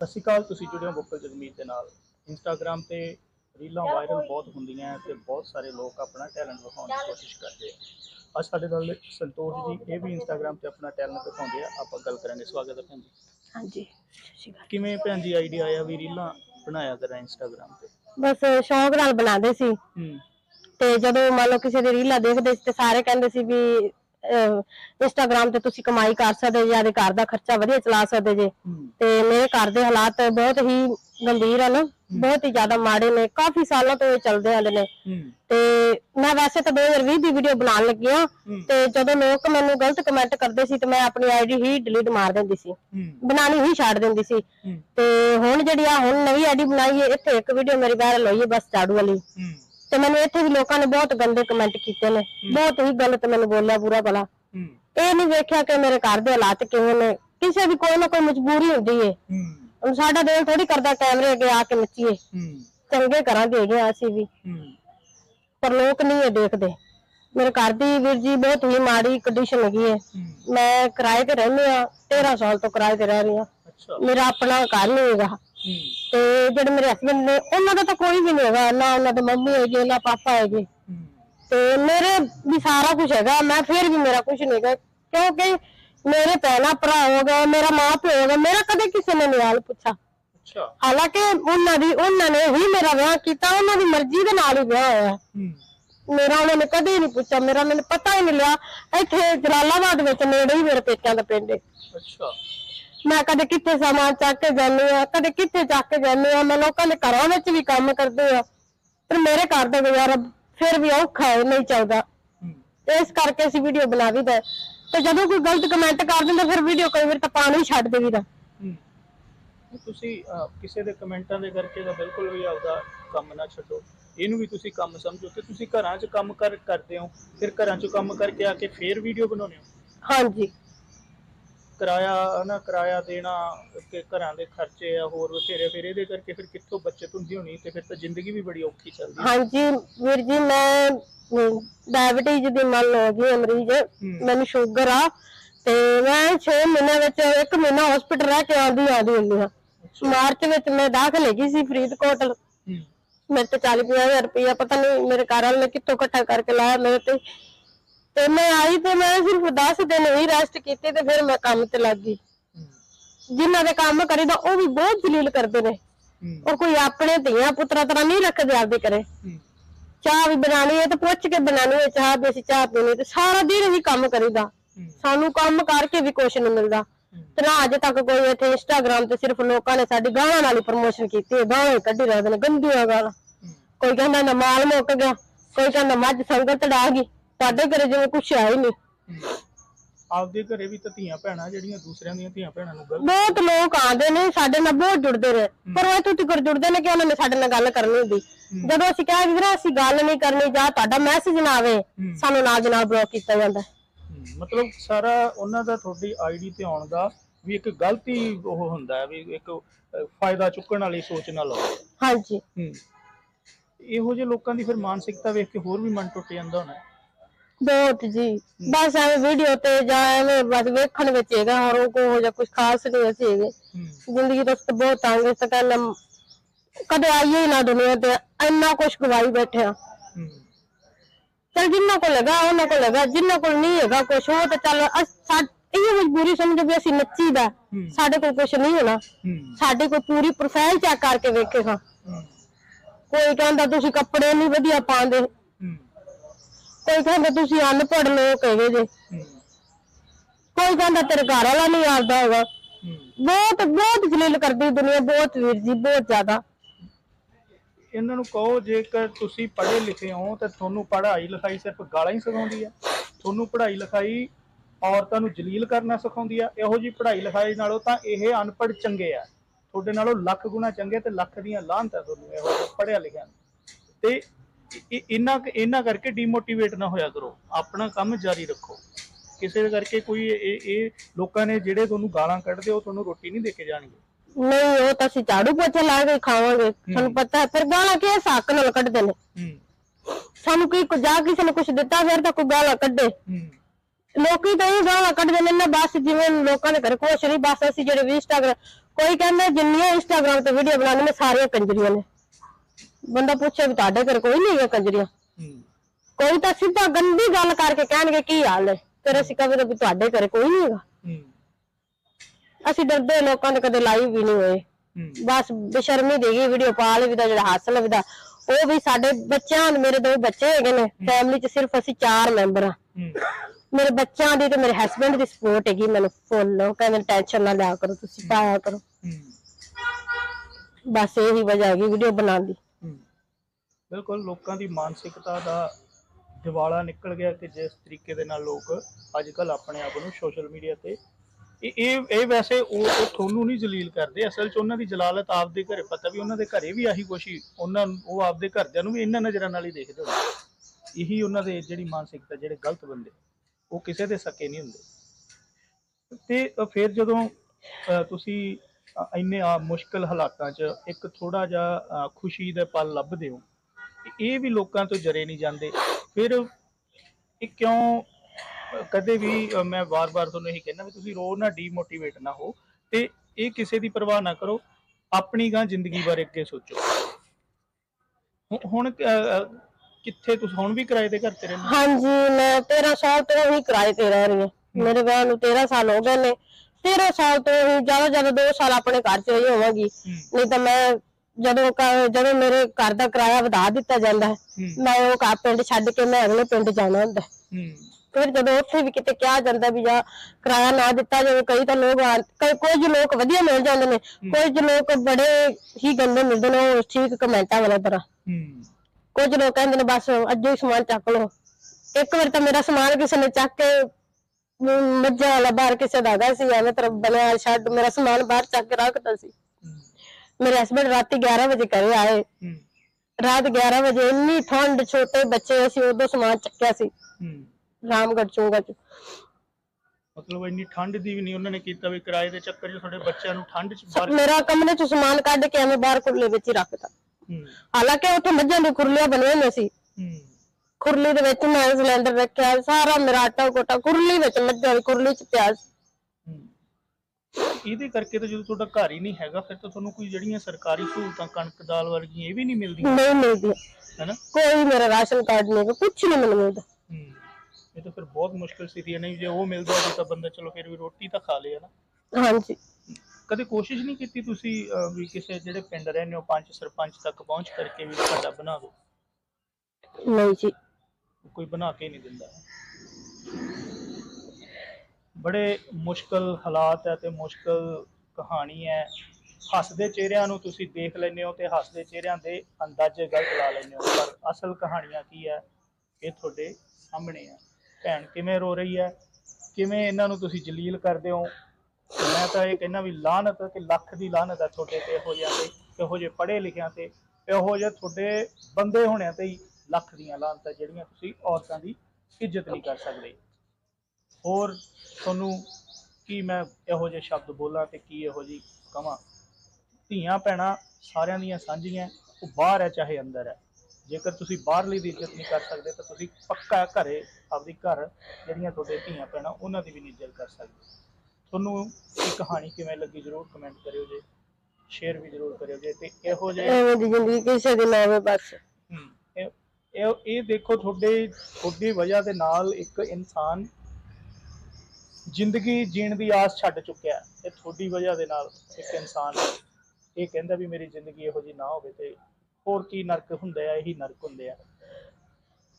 ਸਤਿ ਸ਼੍ਰੀ ਅਕਾਲ ਤੁਸੀਂ ਜੁੜੇ ਹੋ ਬੁੱਕਲ ਜਗਮੀਤ ਦੇ ਨਾਲ। ਇੰਸਟਾਗ੍ਰam ਤੇ ਰੀਲਾਂ ਵਾਇਰਲ ਬਹੁਤ ਹੁੰਦੀਆਂ ਤੇ ਬਹੁਤ ਸਾਰੇ ਲੋਕ ਆਪਣਾ ਟੈਲੈਂਟ ਦਿਖਾਉਣ ਦੀ ਕੋਸ਼ਿਸ਼ ਕਰਦੇ ਆ। ਅੱਜ ਸਾਡੇ ਨਾਲ ਸੰਤੋਸ਼ ਜੀ ਇਹ ਵੀ ਇੰਸਟਾਗ੍ਰam ਤੇ ਆਪਣਾ ਟੈਲੈਂਟ ਦਿਖਾਉਂਦੇ ਆ। ਆਪਾਂ ਗੱਲ ਕਰਾਂਗੇ। ਸਵਾਗਤ ਹੈ ਭੈਣ ਜੀ। ਹਾਂਜੀ ਸਤਿ ਸ਼੍ਰੀ ਅਕਾਲ। ਕਿਵੇਂ ਭੈਣ ਜੀ ਆਈਡੀਆ ਆਇਆ ਵੀ ਰੀਲਾਂ ਬਣਾਇਆ ਕਰਾਂ ਇੰਸਟਾਗ੍ਰam ਤੇ? ਬਸ ਸ਼ੌਂਕ ਨਾਲ ਬਣਾਉਂਦੇ ਸੀ। ਹੂੰ। ਤੇ ਜਦੋਂ ਮੰਨ ਲਓ ਕਿਸੇ ਦੀ ਰੀਲਾਂ ਦੇਖਦੇ ਸੀ ਤੇ ਸਾਰੇ ਕਹਿੰਦੇ ਸੀ ਵੀ ਇੰਸਟਾਗ੍ਰam ਤੇ ਤੁਸੀਂ ਕਮਾਈ ਕਰ ਸਕਦੇ ਜੇ ਆਦੇ ਘਰ ਦਾ ਖਰਚਾ ਵਧੀਆ ਚਲਾ ਸਕਦੇ ਜੇ। ਤੇ ਮੇਰੇ ਘਰ ਦੇ ਹਾਲਾਤ ਬਹੁਤ ਹੀ ਗੰਭੀਰ ਹਨ ਬਹੁਤ ਹੀ ਜ਼ਿਆਦਾ ਮਾੜੇ ਨੇ ਕਾਫੀ ਸਾਲਾਂ ਤੋਂ ਇਹ ਚੱਲਦੇ ਆਂਦੇ ਨੇ। ਤੇ ਮੈਂ ਵੈਸੇ ਤਾਂ 2020 ਦੀ ਵੀਡੀਓ ਬਣਾਉਣ ਲੱਗੀ ਹੂੰ। ਤੇ ਜਦੋਂ ਲੋਕ ਮੈਨੂੰ ਗਲਤ ਕਮੈਂਟ ਕਰਦੇ ਸੀ ਤੇ ਮੈਂ ਆਪਣੀ ਆਈਡੀ ਹੀ ਡਿਲੀਟ ਮਾਰ ਦਿੰਦੀ ਸੀ। ਬਣਾਣੀ ਹੀ ਛੱਡ ਦਿੰਦੀ ਸੀ। ਤੇ ਹੁਣ ਜਿਹੜੀ ਆ ਹੁਣ ਨਵੀਂ ਆਈਡੀ ਬਣਾਈ ਹੈ ਇੱਥੇ ਇੱਕ ਵੀਡੀਓ ਮੇਰੀ ਵਾਇਰਲ ਹੋਈ ਹੈ ਬਸ ਝਾੜੂ ਵਾਲੀ। ਤੇ ਮੈਨੂੰ ਇੱਥੇ ਵੀ ਲੋਕਾਂ ਨੇ ਬਹੁਤ ਗੰਦੇ ਕਮੈਂਟ ਕੀਤੇ ਨੇ। ਬਹੁਤ ਹੀ ਗਲਤ ਮੈਨੂੰ ਬੋਲਿਆ ਬੁਰਾ ਭਲਾ। ਇਹ ਨਹੀਂ ਵੇਖਿਆ ਕਿ ਮੇਰੇ ਘਰ ਦੇ ਹਾਲਾਤ ਕਿਵੇਂ ਨੇ। ਕਿਸੇ ਦੀ ਕੋਈ ਨਾ ਕੋਈ ਮਜਬੂਰੀ ਹੁੰਦੀ ਏ। ਹੁਣ ਸਾਡਾ ਦਿਲ ਥੋੜੀ ਕਰਦਾ ਕੈਮਰੇ ਅੱਗੇ ਆ ਕੇ ਨੱਚੀਏ। ਚੰਗੇ ਘਰਾਂ ਦੇ ਹੈਗੇ ਆ ਅਸੀਂ ਵੀ। ਪਰ ਲੋਕ ਨਹੀਂ ਇਹ ਦੇਖਦੇ। ਮੇਰੇ ਘਰ ਦੀ ਵੀਰ ਜੀ ਬਹੁਤ ਹੀ ਮਾੜੀ ਕੰਡੀਸ਼ਨ ਹੈਗੀ ਏ। ਮੈਂ ਕਿਰਾਏ ਤੇ ਰਹਿੰਦੀ ਆ 13 ਸਾਲ ਤੋਂ ਕਿਰਾਏ ਤੇ ਰਹਿ ਰਹੀ ਆ ਮੇਰਾ ਆਪਣਾ ਘਰ ਨਹੀਂ ਹੈਗਾ। ਤੇ ਜਿਹੜੇ ਮੇਰੇ ਹਸਬੰਦ ਨੇ ਉਹਨਾਂ ਦਾ ਤਾਂ ਕੋਈ ਵੀ ਨਹੀਂ ਹੈਗਾ ਨਾ ਉਹਨਾਂ ਦੇ ਮੰਮੀ ਹੈਗੇ ਨਾ ਪਾਪਾ ਹੈਗੇ। ਤੇ ਮੇਰੇ ਵੀ ਸਾਰਾ ਕੁਝ ਹੈਗਾ ਮੈਂ ਫਿਰ ਵੀ ਮੇਰਾ ਕੁਝ ਨਹੀਂ ਹੈਗਾ ਕਿਉਂਕਿ ਮੇਰੇ ਭੈਣਾਂ ਭਰਾ ਹੋ ਗਏ ਮੇਰਾ ਮਾਂ ਪਿਓ ਹੋ ਗਿਆ ਮੇਰਾ ਕਦੇ ਕਿਸੇ ਨੇ ਨਹੀਂ ਹਾਲ ਪੁੱਛਾ ਅੱਛਾ। ਹਾਲਾਂਕਿ ਉਹਨਾਂ ਦੀ ਉਹਨਾਂ ਨੇ ਹੀ ਮੇਰਾ ਵਿਆਹ ਕੀਤਾ ਉਹਨਾਂ ਦੀ ਮਰਜ਼ੀ ਦੇ ਨਾਲ ਹੀ ਵਿਆਹ ਹੋਇਆ। ਮੇਰਾ ਉਹਨਾਂ ਨੇ ਕਦੇ ਨਹੀਂ ਪੁੱਛਿਆ ਮੇਰਾ ਮੈਨੂੰ ਪਤਾ ਹੀ ਨਹੀਂ ਲਿਆ। ਇੱਥੇ ਜਲਾਲਾਬਾਦ ਵਿੱਚ ਨੇੜੇ ਹੀ ਮੇਰੇ ਪੇਕਿਆਂ ਦਾ ਪਿੰਡ ਹੈ ਅੱਛਾ। ਮੈਂ ਕਦੇ ਕਿੱਥੇ ਸਮਾਨ ਚੱਕ ਕੇ ਜਾਂਦੀ ਆ ਕਦੇ ਕਿੱਥੇ ਚੱਕ ਕੇ ਜਾਂਦੀ ਆ ਮੈਂ ਲੋਕਾਂ ਦੇ ਘਰਾਂ ਵਿੱਚ ਵੀ ਕੰਮ ਕਰਦੇ ਆ ਪਰ ਮੇਰੇ ਘਰ ਦਾ ਗੁਜ਼ਾਰਾ ਫਿਰ ਵੀ ਔਖਾ ਹੈ ਨਹੀਂ ਚੱਲਦਾ। ਇਸ ਕਰਕੇ ਅਸੀਂ ਵੀਡੀਓ ਬਣਾ ਵੀ ਦਾ ਤੇ ਜਦੋਂ ਕੋਈ ਗਲਤ ਕਮੈਂਟ ਕਰ ਦਿੰਦਾ ਫਿਰ ਵੀਡੀਓ ਕਈ ਵਾਰ ਤਾਂ ਪਾਣੀ ਛੱਡ ਦੇਵੀਦਾ ਤੁਸੀਂ ਅਹ, ਕਿਸੇ ਦੇ ਕਮੈਂਟਾਂ ਦੇ ਕਰਕੇ ਤਾਂ ਬਿਲਕੁਲ ਵੀ ਆਪਦਾ ਕੰਮ ਨਾ ਛੱਡੋ। ਇਹਨੂੰ ਵੀ ਤੁਸੀਂ ਕੰਮ ਸਮਝੋ ਕਿ ਤੁਸੀਂ ਘਰਾਂ 'ਚ ਕੰਮ ਕਰ ਕਰਦੇ ਹੋ। ਫਿਰ ਘਰਾਂ 'ਚ ਕੰਮ ਕਰਕੇ ਆ ਕੇ ਫੇਰ ਵੀਡੀਓ ਬਣਾਉਂਦੇ ਹੋ। ਹਾਂਜੀ। ਕਿਰਾਇਆ ਨਾ ਕਿਰਾਇਆ ਦੇਣਾ ਕਿ ਘਰਾਂ ਦੇ ਖਰਚੇ ਆ ਹੋਰ ਬਥੇਰੇ ਫਿਰ ਇਹਦੇ ਕਰਕੇ ਫਿਰ ਕਿੱਥੋਂ ਬੱਚਤ ਹੁੰਦੀ ਹੋਣੀ ਤੇ ਫਿਰ ਤਾਂ ਜ਼ਿੰਦਗੀ ਵੀ ਬੜੀ ਔਖੀ ਚੱਲਦੀ ਹਾਂਜੀ ਵੀਰ ਜੀ ਮੈਂ ਡਾਇਬਟੀਜ਼ ਦੀ ਮੰਨ ਲਓ ਜੀ ਮਰੀਜ਼ ਮੈਨੂੰ ਸ਼ੂਗਰ ਆ ਤੇ ਮੈਂ 6 ਮਹੀਨਿਆਂ ਵਿੱਚ ਇੱਕ ਮਹੀਨਾ ਹਸਪੀਟਲ ਰਹਿ ਕੇ ਆਉਂਦੀ ਆਉਂਦੀ ਹੁੰਦੀ ਹਾਂ। ਮਾਰਚ ਵਿੱਚ ਮੈਂ ਦਾਖਲ ਹੈਗੀ ਸੀ ਫਰੀਦਕੋਟ। ਮੇਰੇ ਤੇ 40 ਹਜ਼ਾਰ ਰੁਪਇਆ ਪਤਾ ਨਹੀਂ ਮੇਰੇ ਘਰ ਵਾਲੇ ਨੇ ਕਿੱਥੋਂ ਇਕੱਠਾ ਕਰਕੇ ਲਾਇਆ ਮੇਰੇ ਤੇ ਤੇ ਮੈਂ ਆਈ ਤੇ ਮੈਂ ਸਿਰਫ 10 ਦਿਨ ਹੀ ਰੈਸਟ ਕੀਤੀ ਤੇ ਫਿਰ ਮੈਂ ਕੰਮ ਤੇ ਲੱਗ ਗਈ। ਜਿਨ੍ਹਾਂ ਦੇ ਕੰਮ ਕਰੀਦਾ ਉਹ ਵੀ ਬਹੁਤ ਜਲੀਲ ਕਰਦੇ ਨੇ। ਔਰ ਕੋਈ ਆਪਣੇ ਧੀਆਂ ਪੁੱਤਰਾਂ ਤਰ੍ਹਾਂ ਨਹੀਂ ਰੱਖਦੇ ਆਪਦੇ ਹੂੰ। ਚਾਹ ਵੀ ਬਣਾਣੀ ਹੈ ਤੇ ਪੁੱਛ ਕੇ ਬਣਾਣੀ ਹੈ ਚਾਹ ਵੀ ਅਸੀਂ ਚਾਹ ਪੀਣੀ ਤੇ ਸਾਰਾ ਦਿਨ ਹੀ ਕੰਮ ਕਰੀਦਾ। ਸਾਨੂੰ ਕੰਮ ਕਰਕੇ ਵੀ ਕੁਛ ਨਹੀਂ ਮਿਲਦਾ। ਤੇ ਨਾ ਅਜੇ ਤੱਕ ਕੋਈ ਇੱਥੇ ਇੰਸਟਾਗ੍ਰam ਤੇ ਸਿਰਫ ਲੋਕਾਂ ਨੇ ਸਾਡੀ ਗਾਣਾ ਨਾਲ ਹੀ ਪ੍ਰਮੋਸ਼ਨ ਕੀਤੀ ਹੈ। ਗਾਣਾ ਕੱਢੀ ਰਹੇ ਨੇ ਗੰਦੀਆਂ ਗਾਲਾਂ। ਕੋਈ ਕਹਿੰਦਾ ਨਾ ਮਾਲ ਮੁੱਕ ਗਿਆ ਕੋਈ ਕਹਿੰਦਾ ਮੱਝ ਸੰਗਤ ਤੜਾ ਗਈ। ਤੁਹਾਡੇ ਘਰੇ ਜਿਵੇਂ ਕੁਛ ਹੈ ਹੀ ਨਹੀਂ। ਆਪਦੇ ਘਰੇ ਵੀ ਤਾਂ ਧੀਆਂ ਭੈਣਾਂ ਜਿਹੜੀਆਂ ਦੂਸਰਿਆਂ ਦੀਆਂ ਧੀਆਂ ਭੈਣਾਂ ਨੂੰ ਗਲਤ ਬਹੁਤ ਲੋਕ ਆਉਂਦੇ ਨੇ ਸਾਡੇ ਨਾਲ ਬਹੁਤ ਜੁੜਦੇ ਨੇ। ਪਰ ਉਹ ਇੱਥੋਂ ਤੱਕ ਜੁੜਦੇ ਨੇ ਕਿ ਉਹਨਾਂ ਨੇ ਸਾਡੇ ਨਾਲ ਗੱਲ ਕਰਨੀ ਹੁੰਦੀ। ਜਦੋਂ ਅਸੀਂ ਕਿਹਾ ਵੀਰੇ ਅਸੀਂ ਗੱਲ ਨਹੀਂ ਕਰਨੀ ਜਾਂ ਤੁਹਾਡਾ ਮੈਸੇਜ ਨਾ ਆਵੇ ਸਾਨੂੰ ਨਾਲ ਦੀ ਨਾਲ ਬਲੌਕ ਕੀਤਾ ਜਾਂਦਾ। ਹੈ। ਹਮ, ਮਤਲਬ ਸਾਰਾ ਉਹਨਾਂ ਦਾ ਤੁਹਾਡੀ ਆਈਡੀ ਤੇ ਆਉਣ ਦਾ ਵੀ ਇੱਕ ਗਲਤੀ ਉਹ ਹੁੰਦਾ ਹੈ ਵੀ ਇੱਕ ਅਹ, ਫਾਇਦਾ ਚੁੱਕਣ ਵਾਲੀ ਸੋਚ ਨਾਲ ਆਉਂਦਾ ਹਾਂਜੀ। ਹੂੰ। ਇਹੋ ਜਿਹੇ ਲੋਕਾਂ ਦੀ ਫਿਰ ਮਾਨਸਿਕਤਾ ਵੇਖ ਕੇ ਹੋਰ ਵੀ ਮਨ ਟੁੱਟ ਜਾਂਦਾ ਹੋਣਾ। ਬਹੁਤ ਜੀ। ਬਸ ਐਵੇਂ ਵੀਡੀਓ ਤੇ ਜਾਂ ਐਵੇਂ ਬਸ ਵੇਖਣ ਵਿੱਚ ਹੈਗਾ ਹੋਰ ਉਹ ਕੋ ਜਾਂ ਕੁਝ ਖਾਸ ਨਹੀਂ ਅਸੀਂ ਹੈਗੇ। ਜ਼ਿੰਦਗੀ ਤਾਂ ਤਾਂ ਬਹੁਤ ਤੰਗ ਇਸ ਕਹਿੰਦਾ ਕਦੇ ਆਈਏ ਹੀ ਨਾ ਦੁਨੀਆ ਤੇ ਇੰਨਾ ਕੁਝ ਗਵਾਈ ਬੈਠੇ ਆ। ਹੂੰ। ਚਲ ਜਿੰਨਾ ਕੋਲ ਹੈਗਾ ਉਹਨਾਂ ਕੋਲ ਹੈਗਾ ਜਿੰਨਾ ਕੋਲ ਨਹੀਂ ਹੈਗਾ ਕੁਝ ਉਹ ਤਾਂ ਚੱਲ ਇਹ ਮਜਬੂਰੀ ਸਮਝੋ ਵੀ ਅਸੀਂ ਨੱਚੀਦਾ। ਹੂੰ। ਸਾਡੇ ਕੋਲ ਕੁਝ ਨਹੀਂ ਹੋਣਾ। ਸਾਡੇ ਕੋਲ ਪੂਰੀ ਪ੍ਰੋਫਾਈਲ ਚੈੱਕ ਕਰਕੇ ਵੇਖੇਗਾ। ਕੋਈ ਕਹਿੰਦਾ ਤੁਸੀਂ ਕੱਪੜੇ ਨਹੀਂ ਵਧੀਆ ਪਾਉਂਦੇ। ਕੋਈ ਕਹਿੰਦਾ ਤੁਸੀਂ ਅਨਪੜ੍ਹ ਲੋਕ ਹੈਗੇ ਜੇ। ਕੋਈ ਕਹਿੰਦਾ ਤੇਰੇ ਘਰ ਵਾਲਾ ਨਹੀਂ ਆਉਂਦਾ ਹੈਗਾ। ਬਹੁਤ ਬਹੁਤ ਜਲੀਲ ਕਰਦੀ ਦੁਨੀਆ, ਬਹੁਤ ਵੀਰ ਜੀ, ਬਹੁਤ ਜ਼ਿਆਦਾ। ਇਹਨਾਂ ਨੂੰ ਕਹੋ, ਜੇਕਰ ਤੁਸੀਂ ਪੜ੍ਹੇ ਲਿਖੇ ਹੋ, ਤਾਂ ਤੁਹਾਨੂੰ ਪੜ੍ਹਾਈ ਲਿਖਾਈ ਸਿਰਫ ਗਾਲਾਂ ਹੀ ਸਿਖਾਉਂਦੀ ਆ। ਤੁਹਾਨੂੰ ਪੜ੍ਹਾਈ ਲਿਖਾਈ ਔਰਤਾਂ ਨੂੰ ਜਲੀਲ ਕਰਨਾ ਸਿਖਾਉਂਦੀ ਆ। ਇਹੋ ਜੀ ਪੜ੍ਹਾਈ ਲਿਖਾਈ ਨਾਲੋਂ ਤਾਂ ਇਹ ਅਨਪੜ੍ਹ ਚੰਗੇ ਆ। ਤੁਹਾਡੇ ਨਾਲੋਂ ਲੱਖ ਗੁਣਾ ਚੰਗੇ ਤੇ ਲੱਖ ਦੀਆਂ ਲਾਹਨਤਾਂ ਤੁਹਾਨੂੰ ਇਹੋ ਜਿਹਾ ਪੜ੍ਹਿਆ ਲਿਖਿਆ ਨੂੰ। ਤੇ ਇ- ਇਹਨਾਂ ਇਹਨਾਂ ਕਰਕੇ ਡੀਮੋਟੀਵੇਟ ਨਾ ਹੋਇਆ ਕਰੋ। ਆਪਣਾ ਕੰਮ ਜਾਰੀ ਰੱਖੋ। ਕਿਸੇ ਦੇ ਕਰਕੇ ਕੋਈ ਇਹ ਇਹ ਲੋਕਾਂ ਨੇ ਜਿਹੜੇ ਤੁਹਾਨੂੰ ਗਾਲਾਂ ਕੱਢਦੇ ਉਹ ਤੁਹਾਨੂੰ ਰੋਟੀ ਨਹੀਂ ਦੇ ਕੇ ਜਾਣਗੇ। ਨਹੀਂ ਉਹ ਤਾਂ ਅਸੀਂ ਝਾੜੂ ਪੋਚਾ ਲਾ ਕੇ ਖਾਵਾਂਗੇ। ਤੁਹਾਨੂੰ ਪਤਾ ਹੈ ਫਿਰ ਗਾਲਾਂ ਕਿਸ ਹੱਕ ਨਾਲ ਕੱਢਦੇ ਨੇ? ਹੂੰ। ਸਾਨੂੰ ਕੋਈ ਕੁ- ਜਾਂ ਕਿਸੇ ਨੇ ਕੁਝ ਦਿੱਤਾ ਫਿਰ ਤਾਂ ਕੋਈ ਗਾਲਾਂ ਕੱਢੇ। ਹੂੰ। ਲੋਕੀ ਤਾਂ ਇਹ ਗਾਲਾਂ ਕੱਢਦੇ ਨੇ ਨਾ ਬਸ ਜਿਵੇਂ ਲੋਕਾਂ ਦੇ ਘਰ ਕੁਛ ਨਹੀਂ ਬਸ ਅਸੀਂ ਜਿਹੜੇ ਵੀ ਇੰਸਟਾਗ੍ਰਾਮ ਕੋਈ ਕਹਿੰਦਾ ਜਿੰਨੀਆਂ ਇੰਸਟਾਗ੍ਰਾਮ ਤੇ ਵੀਡੀਓ ਬਣਾਉਂਦੇ ਨੇ ਸਾਰੀਆਂ ਕੰਜਰੀਆਂ ਨੇ। ਬੰਦਾ ਪੁੱਛੇ ਵੀ ਤੁਹਾਡੇ ਘਰ ਕੋਈ ਨਹੀਂ ਹੈ ਕੰਜਰੀਆਂ। ਕੋਈ ਤਾਂ ਸਿੱਧਾ ਗੰਦੀ ਗੱਲ ਕਰਕੇ ਕਹਿਣਗੇ ਕੀ ਹਾਲ ਹੈ? ਫਿਰ ਅਸੀਂ ਕਹਦੇ ਵੀ ਤੁਹਾਡੇ ਘਰੇ ਕੋਈ ਨਹੀਂ ਹੈਗਾ। ਅਸੀਂ ਡਰਦੇ ਲੋਕਾਂ ਦੇ ਕਦੇ ਲਾਈਵ ਵੀ ਨਹੀਂ ਹੋਏ। ਬਸ ਬੇਸ਼ਰਮੀ ਦੇ ਗਈ ਵੀਡੀਓ ਪਾ ਲਈ ਦਾ ਜਿਹੜਾ ਹੱਸ ਲਵਦਾ ਉਹ ਵੀ ਸਾਡੇ ਬੱਚਿਆਂ ਮੇਰੇ ਦੋ ਬੱਚੇ ਹੈਗੇ ਨੇ ਫੈਮਿਲੀ 'ਚ ਸਿਰਫ ਅਸੀਂ ਚਾਰ ਮੈਂਬਰ ਆ ਮੇਰੇ ਬੱਚਿਆਂ ਦੀ ਤੇ ਮੇਰੇ ਹਸਬੰਡ ਦੀ ਸਪੋਰਟ ਹੈਗੀ ਮੈਨੂੰ ਫੁੱਲ ਉਹ ਕਹਿੰਦੇ ਟੈਨਸ਼ਨ ਨਾ ਲਿਆ ਕਰੋ ਤੁਸੀਂ ਪਾਇਆ ਕਰੋ। ਬਸ ਇਹੀ ਵਜ੍ਹਾ ਹੈਗੀ ਵੀਡੀਓ ਬਣਾਉਣ ਦੀ। ਬਿਲਕੁਲ ਲੋਕਾਂ ਦੀ ਮਾਨਸਿਕਤਾ ਦਾ ਦਿਵਾਲਾ ਨਿਕਲ ਗਿਆ ਕਿ ਜਿਸ ਤਰੀਕੇ ਦੇ ਨਾਲ ਲੋਕ ਅੱਜ ਕੱਲ ਆਪਣੇ ਆਪ ਨੂੰ ਸੋਸ਼ਲ ਮੀਡੀਆ ਤੇ ਇਹ ਇਹ ਇਹ ਵੈਸੇ ਉਹ ਉਹ ਤੁਹਾਨੂੰ ਨਹੀਂ ਜਲੀਲ ਕਰਦੇ, ਅਸਲ 'ਚ ਉਹਨਾਂ ਦੀ ਜਲਾਲਤ ਆਪਦੇ ਘਰੇ, ਪਤਾ ਵੀ ਉਹਨਾਂ ਦੇ ਘਰੇ ਵੀ ਆਹੀ ਕੁਛ ਹੀ, ਉਹਨਾਂ ਉਹ ਆਪਦੇ ਘਰਦਿਆਂ ਨੂੰ ਵੀ ਇਹਨਾਂ ਨਜ਼ਰਾਂ ਨਾਲ ਹੀ ਦੇਖਦੇ ਹੁੰਦੇ। ਇਹੀ ਉਹਨਾਂ ਦੇ ਜਿਹੜੀ ਮਾਨਸਿਕਤਾ, ਜਿਹੜੇ ਗਲਤ ਬੰਦੇ, ਉਹ ਕਿਸੇ ਦੇ ਸਕੇ ਨਹੀਂ ਹੁੰਦੇ। ਤੇ ਫਿਰ ਜਦੋਂ ਤੁਸੀਂ ਇੰਨੇ ਆ ਮੁਸ਼ਕਲ ਹਾਲਾਤਾਂ 'ਚ ਇੱਕ ਥੋੜਾ ਜਿਹਾ ਖੁਸ਼ੀ ਦੇ ਪਲ ਲੱਭਦੇ ਹੋ ਇਹ ਵੀ ਲੋਕਾਂ ਤੋਂ ਜਰੇ ਨਹੀਂ ਜਾਂਦੇ। ਫਿਰ ਇਹ ਕਿਉਂ ਕਦੇ ਵੀ ਮੈਂ ਵਾਰ-ਵਾਰ ਤੁਹਾਨੂੰ ਇਹੀ ਕਹਿਣਾ ਵੀ ਤੁਸੀਂ ਰੋ ਨਾ ਡੀਮੋਟੀਵੇਟ ਨਾ ਹੋ ਤੇ ਇਹ ਕਿਸੇ ਦੀ ਪਰਵਾਹ ਨਾ ਕਰੋ। ਆਪਣੀ ਗਾਂ ਜ਼ਿੰਦਗੀ ਬਾਰੇ ਅੱਗੇ ਸੋਚੋ। ਹੁਣ ਕਿੱਥੇ ਤੁਸੀਂ ਹੁਣ ਵੀ ਕਿਰਾਏ ਦੇ ਘਰ ਤੇ ਰਹਿੰਦੇ ਹੋ? ਹਾਂਜੀ ਮੈਂ 13 ਸਾਲ ਤੋਂ ਹੀ ਕਿਰਾਏ ਤੇ ਰਹਿ ਰਹੀ ਹਾਂ। ਮੇਰੇ ਵਿਆਹ ਨੂੰ 13 ਸਾਲ ਹੋ ਗਏ ਨੇ। 13 ਸਾਲ ਤੋਂ ਹੀ ਜ਼ਿਆਦਾ ਜ਼ਿਆਦਾ 2 ਸਾਲ ਆਪਣੇ ਘਰ 'ਚ ਰਹੀ ਹੋਵਾਂਗੀ। ਨਹੀਂ ਤਾਂ ਮੈਂ ਜਦੋਂ ਕ- ਜਦੋਂ ਮੇਰੇ ਘਰ ਦਾ ਕਿਰਾਇਆ ਵਧਾ ਦਿੱਤਾ ਜਾਂਦਾ ਹੈ ਮੈਂ ਉਹ ਘਰ ਪਿੰਡ ਛੱਡ ਕੇ ਮੈਂ ਅਗਲੇ ਪਿੰਡ ਜਾਣਾ ਹੁੰਦਾ ਹੈ। ਫਿਰ ਜਦੋਂ ਉੱਥੇ ਵੀ ਕਿਤੇ ਕਿਹਾ ਜਾਂਦਾ ਵੀ ਜਾਂ ਕਿਰਾਇਆ ਨਾ ਦਿੱਤਾ ਜਾਵੇ ਕਈ ਤਾਂ ਲੋਕ ਆ- ਕਈ ਕੁਝ ਲੋਕ ਵਧੀਆ ਮਿਲ ਜਾਂਦੇ ਨੇ ਕੁਝ ਲੋਕ ਬੜੇ ਹੀ ਗੰਦੇ ਮਿਲਦੇ ਨੇ ਉਹ ਠੀਕ ਕਮੈਂਟਾਂ ਵਾਲਾ ਤਰ੍ਹਾਂ। ਕੁਝ ਲੋਕ ਕਹਿੰਦੇ ਨੇ ਬਸ ਅੱਜੋ ਹੀ ਸਮਾਨ ਚੱਕ ਲਓ। ਇੱਕ ਵਾਰ ਤਾਂ ਮੇਰਾ ਸਮਾਨ ਕਿਸੇ ਨੇ ਚੱਕ ਕੇ ਅਮ, ਮੱਝਾਂ ਵਾਲਾ ਬਾਹਰ ਕਿਸੇ ਦਾ ਹੈਗਾ ਸੀ ਐਵੇਂ ਤਰ੍ਹਾਂ ਬਣਿਆ ਛੱਡ ਮੇਰਾ ਸਮਾਨ ਬਾਹਰ ਚੱਕ ਕੇ ਰੱਖਤਾ ਸੀ। ਮੇਰੇ ਹਸਬੰਡ ਰਾਤੀ 11 ਵਜੇ ਘਰੇ ਆਏ। ਹੂੰ। ਰਾਤ 11 ਵਜੇ ਇੰਨੀ ਠੰਡ ਛੋਟੇ ਬੱਚੇ ਅਸੀਂ ਉਦੋਂ ਸਮਾਨ ਚੱਕਿਆ ਸੀ। ਹੂੰ। ਰਾਮਗੜ੍ਹ ਚੋਂਗਾ ਚ। ਮਤਲਬ ਇੰਨੀ ਠੰਡ ਦੀ ਵੀ ਨਹੀਂ ਉਹਨਾਂ ਨੇ ਕੀਤਾ ਵੀ ਕਿਰਾਏ ਦੇ ਚੱਕਰ 'ਚ ਤੁਹਾਡੇ ਬੱਚਿਆਂ ਨੂੰ ਠੰਡ 'ਚ ਬਾਹਰ ਮੇਰਾ ਕਮਰੇ ਚ ਸਮਾਨ ਕੱਢ ਕੇ ਐਵੇਂ ਬਾਹਰ ਕੁਰਲੇ ਵਿੱਚ ਹੀ ਰੱਖਤਾ। ਹੂੰ। ਹਾਲਾਂਕਿ ਉੱਥੇ ਮੱਝਾਂ ਦੀ ਕੁਰਲੀਆਂ ਬਣੀਆਂ ਹੋਈਆਂ ਸੀ। ਹੂੰ। ਕੁਰਲੀ ਦੇ ਵਿੱਚ ਮੈਂ ਸਿਲੰਡਰ ਰੱਖਿਆ ਸਾਰਾ ਮੇਰਾ ਆਟਾ ਕੋਟਾ ਕੁਰਲੀ ਵਿੱਚ ਮੱਝਾਂ ਦੀ ਕੁਰਲੀ ਚ ਪਿਆ ਸੀ। ਇਹਦੇ ਕਰਕੇ ਤਾਂ ਜਦੋਂ ਤੁਹਾਡਾ ਘਰ ਹੀ ਨਹੀਂ ਹੈਗਾ ਫਿਰ ਤਾਂ ਤੁਹਾਨੂੰ ਕੋਈ ਜਿਹੜੀਆਂ ਸਰਕਾਰੀ ਸਹੂਲਤਾਂ ਕਣਕ ਦਾਲ ਵਰਗੀਆਂ ਇਹ ਵੀ ਨਹੀਂ ਮਿਲਦੀਆਂ? ਨਹੀਂ ਮਿਲਦੀ ਹੈਨਾ? ਕੋਈ ਮੇਰਾ ਰਾਸ਼ਨ ਕਾਰਡ ਨਹੀਂ ਕੁਝ ਨਹੀਂ ਮੈਨੂੰ ਮਿਲਦਾ। ਹੂੰ ਇਹ ਤਾਂ ਫਿਰ ਬਹੁਤ ਮੁਸ਼ਕਲ ਸਥਿਤੀ ਹੈ। ਨਹੀਂ ਜੇ ਉਹ ਮਿਲਦਾ ਹੋਵੇ ਤਾਂ ਬੰਦਾ ਚਲੋ ਫਿਰ ਵੀ ਰੋਟੀ ਤਾਂ ਖਾ ਲੇ ਨਾ ਹਾਂਜੀ। ਕਦੇ ਕੋਸ਼ਿਸ਼ ਨਹੀਂ ਕੀਤੀ ਤੁਸੀਂ ਅਹ, ਵੀ ਕਿਸੇ ਜਿਹੜੇ ਪਿੰਡ ਰਹਿੰਦੇ ਹੋ ਪੰਚ ਸਰਪੰਚ ਤੱਕ ਪਹੁੰਚ ਕਰਕੇ ਵੀ ਤੁਹਾਡਾ ਬਣਾ ਦਿਓ? ਨਹੀਂ ਜੀ। ਕੋਈ ਬਣਾ ਕੇ ਨਹੀਂ ਦਿੰਦਾ। ਬੜੇ ਮੁਸ਼ਕਲ ਹਾਲਾਤ ਹੈ ਤੇ ਮੁਸ਼ਕਲ ਕਹਾਣੀ ਹੈ। ਹੱਸਦੇ ਚਿਹਰਿਆਂ ਨੂੰ ਤੁਸੀਂ ਦੇਖ ਲੈਂਦੇ ਹੋ ਤੇ ਹੱਸਦੇ ਚਿਹਰਿਆਂ ਦੇ ਅੰਦਾਜ਼ੇ ਗਲਤ ਲਾ ਲੈਂਦੇ ਹੋ। ਪਰ ਅਸਲ ਕਹਾਣੀਆਂ ਕੀ ਹੈ, ਇਹ ਤੁਹਾਡੇ ਸਾਹਮਣੇ ਹੈ। ਭੈਣ ਕਿਵੇਂ ਰੋ ਰਹੀ ਹੈ? ਕਿਵੇਂ ਇਹਨਾਂ ਨੂੰ ਤੁਸੀਂ ਜਲੀਲ ਕਰਦੇ ਹੋ? ਮੈਂ ਤਾਂ ਇਹ ਕਹਿੰਦਾ ਵੀ ਲਾਹਨਤ ਕਿ ਲੱਖ ਦੀ ਲਾਹਨਤ ਹੈ ਤੁਹਾਡੇ ਤੇ ਇਹੋ ਜਿਹਾ ਤੇ, ਇਹੋ ਜਿਹੇ ਪੜ੍ਹੇ ਲਿਖਿਆਂ ਤੇ, ਇਹੋ ਜਿਹੇ ਤੁਹਾਡੇ ਬੰਦੇ ਹੋਣਿਆਂ ਤੇ ਹੀ ਲੱਖ ਦੀਆਂ ਲਾਹਨਤਾਂ ਜਿਹੜੀਆਂ ਤੁਸੀਂ ਔਰਤਾਂ ਦੀ ਇੱਜ਼ਤ ਨਹੀਂ ਕਰ ਸਕਦੇ। ਹੋਰ ਤੁਹਾਨੂੰ ਕੀ ਮੈਂ ਇਹੋ ਜਿਹੇ ਸ਼ਬਦ ਬੋਲਾਂ ਤੇ ਕੀ ਇਹੋ ਜਿਹੀ ਕਵਾਂ? ਧੀਆਂ ਭੈਣਾਂ ਸਾਰਿਆਂ ਦੀਆਂ ਸਾਂਝੀਆਂ ਉਹ ਬਾਹਰ ਹੈ ਚਾਹੇ ਅੰਦਰ ਹੈ। ਜੇਕਰ ਤੁਸੀਂ ਬਾਹਰਲੀ ਦੀ ਇੱਜ਼ਤ ਨਹੀਂ ਕਰ ਸਕਦੇ ਤਾਂ ਤੁਸੀਂ ਪੱਕਾ ਘਰੇ ਆਪਦੀ ਘਰ ਜਿਹੜੀਆਂ ਤੁਹਾਡੇ ਧੀਆਂ ਭੈਣਾਂ ਉਹਨਾਂ ਦੀ ਵੀ ਨਹੀਂ ਇੱਜ਼ਤ ਕਰ ਸਕਦੇ। ਤੁਹਾਨੂੰ ਇਹ ਕਹਾਣੀ ਕਿਵੇਂ ਲੱਗੀ ਜਰੂਰ ਕਮੈਂਟ ਕਰਿਓ ਜੇ ਸ਼ੇਅਰ ਵੀ ਜਰੂਰ ਕਰਿਓ ਜੇ ਤੇ ਇਹੋ ਜਿਹੇ ਐਵੇਂ ਦੀ ਜ਼ਿੰਦਗੀ ਕਿਸੇ ਦੀ ਨਾ ਹੋਵੇ ਬਸ। ਇਹ ਇਹ ਦੇਖੋ ਤੁਹਾਡੇ ਤੁਹਾਡੀ ਵਜ੍ਹਾ ਦੇ ਨਾਲ ਇੱਕ ਇਨਸਾਨ ਜ਼ਿੰਦਗੀ ਜੀਣ ਦੀ ਆਸ ਛੱਡ ਚੁੱਕਿਆ ਇਹ ਤੁਹਾਡੀ ਵਜ੍ਹਾ ਦੇ ਨਾਲ ਇੱਕ ਇਨਸਾਨ ਇਹ ਕਹਿੰਦਾ ਵੀ ਮੇਰੀ ਜ਼ਿੰਦਗੀ ਇਹੋ ਜੀ ਨਾ ਹੋਵੇ ਤੇ ਹੋਰ ਕੀ ਨਰਕ ਹੁੰਦੇ ਆ ਇਹੀ ਨਰਕ ਹੁੰਦੇ ਆ।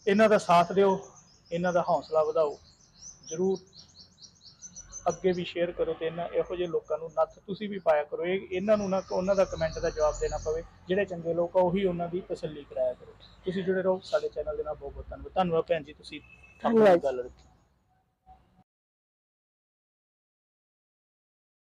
ਇਹਨਾਂ ਦਾ ਸਾਥ ਦਿਓ ਇਹਨਾਂ ਦਾ ਹੌਸਲਾ ਵਧਾਓ। ਜਰੂਰ ਅੱਗੇ ਵੀ ਸ਼ੇਅਰ ਕਰੋ ਤੇ ਇਹਨਾਂ ਇਹੋ ਜਿਹੇ ਲੋਕਾਂ ਨੂੰ ਨੱਥ ਤੁਸੀਂ ਵੀ ਪਾਇਆ ਕਰੋ। ਇਹ ਇਹਨਾਂ ਨੂੰ ਨਾ ਉਹਨਾਂ ਦਾ ਕਮੈਂਟ ਦਾ ਜਵਾਬ ਦੇਣਾ ਪਵੇ। ਜਿਹੜੇ ਚੰਗੇ ਲੋਕ ਆ ਉਹੀ ਉਹਨਾਂ ਦੀ ਤਸੱਲੀ ਕਰਾਇਆ ਕਰੋ। ਤੁਸੀਂ ਜੁੜੇ ਰਹੋ ਸਾਡੇ ਚੈਨਲ ਦੇ ਨਾਲ। ਬਹੁਤ ਬਹੁਤ ਧੰਨਵਾਦ। ਧੰਨਵਾਦ ਭੈਣ ਜੀ ਤੁਸੀਂ ਆਪਣੀ। ਗੱਲ ਰੱਖੀ।